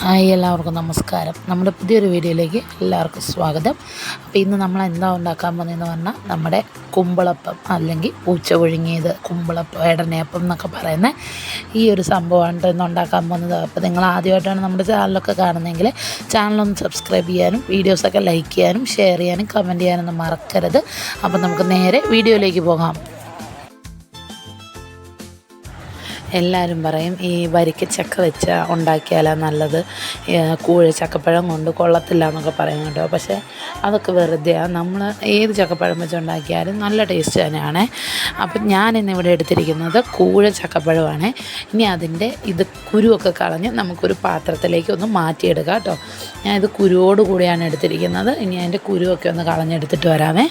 Hi എല്ലാവർക്കും നമസ്കാരം. നമ്മുടെ പുതിയൊരു വീഡിയോയിലേക്ക് എല്ലാവർക്കും സ്വാഗതം. അപ്പോൾ ഇന്ന് നമ്മൾ എന്താ ഉണ്ടാക്കാൻ പോകുന്നതെന്ന് പറഞ്ഞാൽ നമ്മുടെ കുമ്പളപ്പം അല്ലെങ്കിൽ പൂച്ച ഒഴുങ്ങിയത് കുമ്പളപ്പം ഇടനേപ്പം എന്നൊക്കെ പറയുന്ന ഈ ഒരു സംഭവമാണ് ഇന്ന് ഉണ്ടാക്കാൻ പോകുന്നത്. അപ്പോൾ നിങ്ങൾ ആദ്യമായിട്ടാണ് നമ്മുടെ ചാനലൊക്കെ കാണുന്നതെങ്കിൽ ചാനലൊന്ന് സബ്സ്ക്രൈബ് ചെയ്യാനും വീഡിയോസൊക്കെ ലൈക്ക് ചെയ്യാനും ഷെയർ ചെയ്യാനും കമന്റ് ചെയ്യാനൊന്നും മറക്കരുത്. അപ്പോൾ നമുക്ക് നേരെ വീഡിയോയിലേക്ക് പോകാം. എല്ലാവരും പറയും ഈ വരിക്ക ചക്ക വെച്ച് ഉണ്ടാക്കിയാലാണ് നല്ലത്. കൂഴ ചക്കപ്പഴം കൊണ്ട് കൊള്ളത്തില്ല എന്നൊക്കെ പറയും കേട്ടോ. പക്ഷേ അതൊക്കെ വെറുതെയാണ് നമ്മൾ ഏത് ചക്കപ്പഴം വെച്ച് ഉണ്ടാക്കിയാലും നല്ല ടേസ്റ്റ് തന്നെയാണ്. അപ്പം ഞാനിന്ന് ഇവിടെ എടുത്തിരിക്കുന്നത് കൂഴ ചക്കപ്പഴമാണ്. ഇനി അതിന്റെ ഇത് കുരുവൊക്കെ കളഞ്ഞ് നമുക്കൊരു പാത്രത്തിലേക്ക് ഒന്ന് മാറ്റിയെടുക്കാം കേട്ടോ. ഞാൻ ഇത് കുരുവോട് എടുത്തിരിക്കുന്നത്. ഇനി അതിന്റെ കുരുവൊക്കെ ഒന്ന് കളഞ്ഞെടുത്തിട്ട് വരാമേ.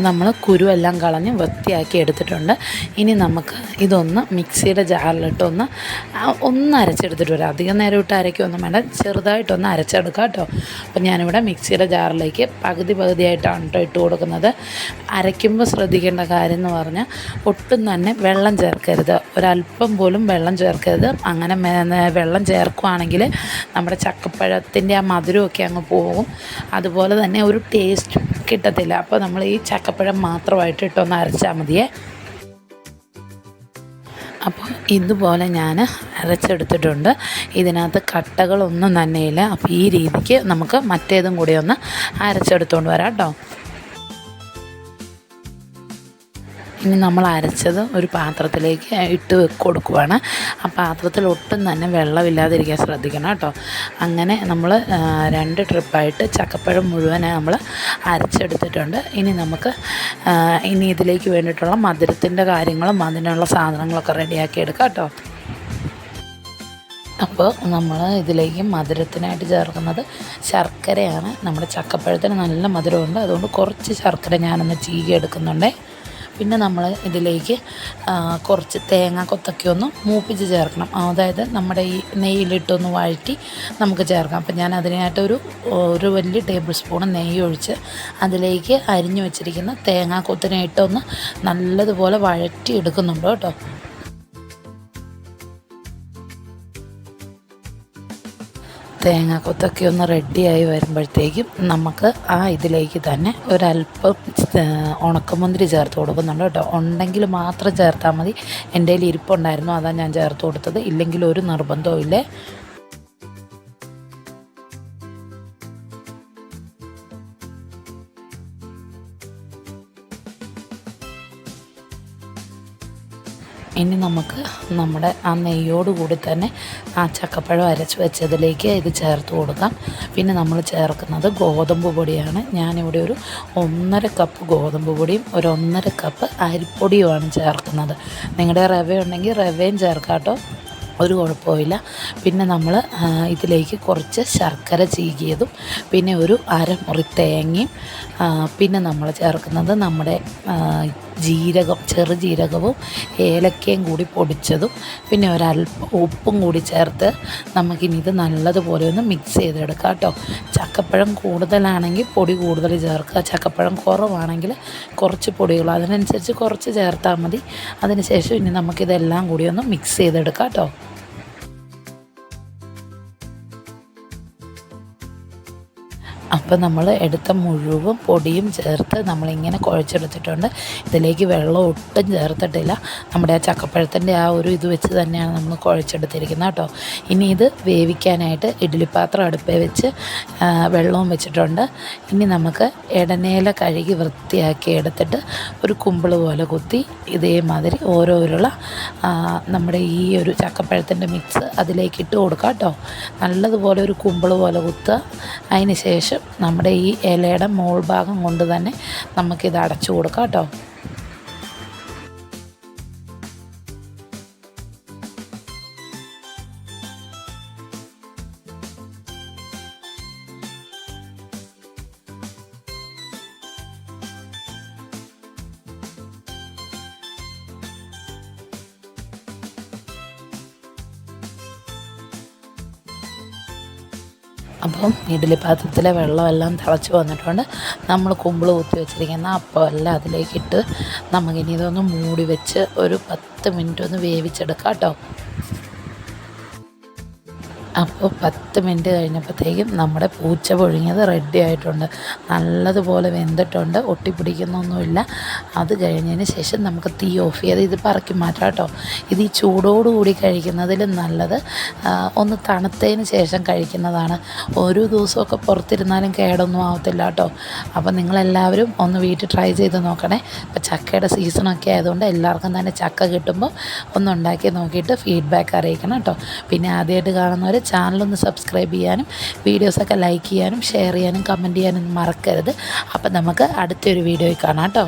ഇപ്പം നമ്മൾ കുരുവെല്ലാം കളഞ്ഞ് വൃത്തിയാക്കി എടുത്തിട്ടുണ്ട്. ഇനി നമുക്ക് ഇതൊന്ന് മിക്സിയുടെ ജാറിലിട്ടൊന്ന് ഒന്ന് അരച്ചെടുത്തിട്ട് വരാം. അധികം നേരം ഇട്ട് അരയ്ക്കൊന്നും വേണ്ട. ചെറുതായിട്ടൊന്ന് അരച്ചെടുക്കാം കേട്ടോ. അപ്പം ഞാനിവിടെ മിക്സിയുടെ ജാറിലേക്ക് പകുതി പകുതിയായിട്ടാണ് കേട്ടോ ഇട്ട് കൊടുക്കുന്നത്. അരയ്ക്കുമ്പോൾ ശ്രദ്ധിക്കേണ്ട കാര്യം എന്ന് പറഞ്ഞാൽ ഒട്ടും തന്നെ വെള്ളം ചേർക്കരുത്. ഒരല്പം പോലും വെള്ളം ചേർക്കരുത്. അങ്ങനെ വെള്ളം ചേർക്കുകയാണെങ്കിൽ നമ്മുടെ ചക്കപ്പഴത്തിന്റെ ആ മധുരമൊക്കെ അങ്ങ് പോകും. അതുപോലെ തന്നെ ഒരു ടേസ്റ്റ് കിട്ടത്തില്ല. അപ്പോൾ നമ്മൾ ഈ ചക്കപ്പഴം മാത്രമായിട്ട് ഇട്ടൊന്ന് അരച്ചാൽ മതിയേ. അപ്പോൾ ഇതുപോലെ ഞാൻ അരച്ചെടുത്തിട്ടുണ്ട്. ഇതിനകത്ത് കട്ടകളൊന്നും തന്നെയില്ല അപ്പോൾ ഈ രീതിക്ക് നമുക്ക് മറ്റേതും കൂടി ഒന്ന് അരച്ചെടുത്തുകൊണ്ട് വരാം കേട്ടോ. ഇനി നമ്മൾ അരച്ചത് ഒരു പാത്രത്തിലേക്ക് ഇട്ട് കൊടുക്കുവാണ്. ആ പാത്രത്തിൽ ഒട്ടും തന്നെ വെള്ളമില്ലാതിരിക്കാൻ ശ്രദ്ധിക്കണം കേട്ടോ. അങ്ങനെ നമ്മൾ രണ്ട് ട്രിപ്പായിട്ട് ചക്കപ്പഴം മുഴുവൻ നമ്മൾ അരച്ചെടുത്തിട്ടുണ്ട്. ഇനി നമുക്ക് ഇനി ഇതിലേക്ക് വേണ്ടിയിട്ടുള്ള മധുരത്തിന്റെ കാര്യങ്ങളും അതിനുള്ള സാധനങ്ങളൊക്കെ റെഡിയാക്കി എടുക്കാം കേട്ടോ. അപ്പോൾ നമ്മൾ ഇതിലേക്ക് മധുരത്തിനായിട്ട് ചേർക്കുന്നത് ശർക്കരയാണ്. നമ്മുടെ ചക്കപ്പഴത്തിന് നല്ല മധുരമുണ്ട്. അതുകൊണ്ട് കുറച്ച് ശർക്കര ഞാനൊന്ന് ചീകി എടുക്കുന്നുണ്ടേ. പിന്നെ നമ്മൾ ഇതിലേക്ക് കുറച്ച് തേങ്ങ കൊത്തൊക്കെ ഒന്ന് മൂപ്പിച്ച് ചേർക്കണം. അതായത് നമ്മുടെ ഈ നെയ്യിലിട്ടൊന്ന് വഴറ്റി നമുക്ക് ചേർക്കാം. അപ്പം ഞാൻ അതിനായിട്ടൊരു ഒരു വലിയ ടേബിൾ സ്പൂൺ നെയ്യ് ഒഴിച്ച് അതിലേക്ക് അരിഞ്ഞു വെച്ചിരിക്കുന്ന തേങ്ങ ഇട്ടൊന്ന് നല്ലതുപോലെ വഴറ്റി എടുക്കുന്നുണ്ട് കേട്ടോ. തേങ്ങാക്കൊത്തൊക്കെ ഒന്ന് റെഡിയായി വരുമ്പോഴത്തേക്കും നമുക്ക് ആ ഇതിലേക്ക് തന്നെ ഒരല്പം ഉണക്കമുന്തിരി ചേർത്ത് കൊടുക്കുന്നുണ്ട് കേട്ടോ. ഉണ്ടെങ്കിൽ മാത്രം ചേർത്താൽ മതി. എന്റെ കയ്യിൽ ഇരിപ്പുണ്ടായിരുന്നു അതാണ് ഞാൻ ചേർത്ത് കൊടുത്തത്. ഇല്ലെങ്കിൽ ഒരു നിർബന്ധവും ഇല്ലേ ഇനി നമുക്ക് നമ്മുടെ ആ നെയ്യോട് കൂടി തന്നെ ആ ചക്കപ്പഴം അരച്ച് വെച്ചതിലേക്ക് ഇത് ചേർത്ത് കൊടുക്കാം. പിന്നെ നമ്മൾ ചേർക്കുന്നത് ഗോതമ്പ് പൊടിയാണ്. ഞാനിവിടെ ഒരു ഒന്നര കപ്പ് ഗോതമ്പ് പൊടിയും ഒരു ഒന്നര കപ്പ് അരിപ്പൊടിയുമാണ് ചേർക്കുന്നത്. നിങ്ങളുടെ റവ ഉണ്ടെങ്കിൽ റവയും ചേർക്കാം കേട്ടോ. ഒരു കുഴപ്പമില്ല പിന്നെ നമ്മൾ ഇതിലേക്ക് കുറച്ച് ശർക്കര ചീകിയതും പിന്നെ ഒരു അരമുറി തേങ്ങയും പിന്നെ നമ്മൾ ചേർക്കുന്നത് നമ്മുടെ ജീരകം ചെറുജീരകവും ഏലക്കയും കൂടി പൊടിച്ചതും പിന്നെ ഒരല്പം ഉപ്പും കൂടി ചേർത്ത് നമുക്കിനി ഇത് നല്ലതുപോലെ ഒന്ന് മിക്സ് ചെയ്തെടുക്കാം കേട്ടോ. ചക്കപ്പഴം കൂടുതലാണെങ്കിൽ പൊടി കൂടുതൽ ചേർക്കുക. ചക്കപ്പഴം കുറവാണെങ്കിൽ കുറച്ച് പൊടികൾ അതിനനുസരിച്ച് കുറച്ച് ചേർത്താൽ മതി. അതിനുശേഷം ഇനി നമുക്കിതെല്ലാം കൂടി ഒന്ന് മിക്സ് ചെയ്തെടുക്കാം കേട്ടോ. അപ്പോൾ നമ്മൾ എടുത്ത മുഴുവൻ പൊടിയും ചേർത്ത് നമ്മളിങ്ങനെ കുഴച്ചെടുത്തിട്ടുണ്ട്. ഇതിലേക്ക് വെള്ളം ഒട്ടും ചേർത്തിട്ടില്ല. നമ്മുടെ ആ ചക്കപ്പഴത്തിന്റെ ആ ഒരു ഇത് വെച്ച് തന്നെയാണ് നമ്മൾ കുഴച്ചെടുത്തിരിക്കുന്നത് കേട്ടോ. ഇനി ഇത് വേവിക്കാനായിട്ട് ഇഡ്ഡലിപ്പാത്രം അടുപ്പേ വെച്ച് വെള്ളവും വെച്ചിട്ടുണ്ട്. ഇനി നമുക്ക് ഇടനേല കഴുകി വൃത്തിയാക്കി എടുത്തിട്ട് ഒരു കുമ്പിൾ പോലെ കുത്തി ഇതേമാതിരി ഓരോരുള്ള നമ്മുടെ ഈ ഒരു ചക്കപ്പഴത്തിന്റെ മിക്സ് അതിലേക്ക് ഇട്ട് കൊടുക്കാം കേട്ടോ. നല്ലതുപോലെ ഒരു കുമ്പിൾ പോലെ കുത്തുക. അതിന് ശേഷം നമ്മുടെ ഈ ഇലയുടെ മോൾ ഭാഗം കൊണ്ട് തന്നെ നമുക്കിത് അടച്ചു കൊടുക്കാം കേട്ടോ. അപ്പം ഇഡ്ഡലി പാത്രത്തിലെ വെള്ളമെല്ലാം തിളച്ച് വന്നിട്ടുണ്ട്. നമ്മൾ കുമ്പിൾ കുത്തി വെച്ചിരിക്കുന്ന അപ്പം എല്ലാം അതിലേക്കിട്ട് നമുക്കിനി ഇതൊന്ന് മൂടി വെച്ച് ഒരു പത്ത് മിനിറ്റ് ഒന്ന് വേവിച്ചെടുക്കാം കേട്ടോ. അപ്പോൾ പത്ത് മിനിറ്റ് കഴിഞ്ഞപ്പോഴത്തേക്കും നമ്മുടെ പൂച്ച പൊഴിഞ്ഞത് റെഡി ആയിട്ടുണ്ട്. നല്ലതുപോലെ വെന്തിട്ടുണ്ട്. ഒട്ടിപ്പിടിക്കുന്നൊന്നുമില്ല. അത് കഴിഞ്ഞതിന് ശേഷം നമുക്ക് തീ ഓഫ് ചെയ്ത് ഇത് പറക്കി മാറ്റാം കേട്ടോ. ഇത് ഈ ചൂടോടുകൂടി കഴിക്കുന്നതിലും നല്ലത് ഒന്ന് തണുത്തതിന് ശേഷം കഴിക്കുന്നതാണ്. ഒരു ദിവസമൊക്കെ പുറത്തിരുന്നാലും കേടൊന്നും ആവത്തില്ല കേട്ടോ. അപ്പോൾ നിങ്ങളെല്ലാവരും ഒന്ന് വീട്ടിൽ ട്രൈ ചെയ്ത് നോക്കണേ. ഇപ്പോൾ ചക്കയുടെ സീസണൊക്കെ ആയതുകൊണ്ട് എല്ലാവർക്കും തന്നെ ചക്ക കിട്ടുമ്പോൾ ഒന്ന് ഉണ്ടാക്കി നോക്കിയിട്ട് ഫീഡ്ബാക്ക് അറിയിക്കണം കേട്ടോ. പിന്നെ ആദ്യമായിട്ട് കാണുന്നവർ ചാനലൊന്ന് സബ്സ്ക്രൈബ് ചെയ്യാനും വീഡിയോസൊക്കെ ലൈക്ക് ചെയ്യാനും ഷെയർ ചെയ്യാനും കമന്റ് ചെയ്യാനും മറക്കരുത്. അപ്പം നമുക്ക് അടുത്തൊരു വീഡിയോയിൽ കാണാം കേട്ടോ.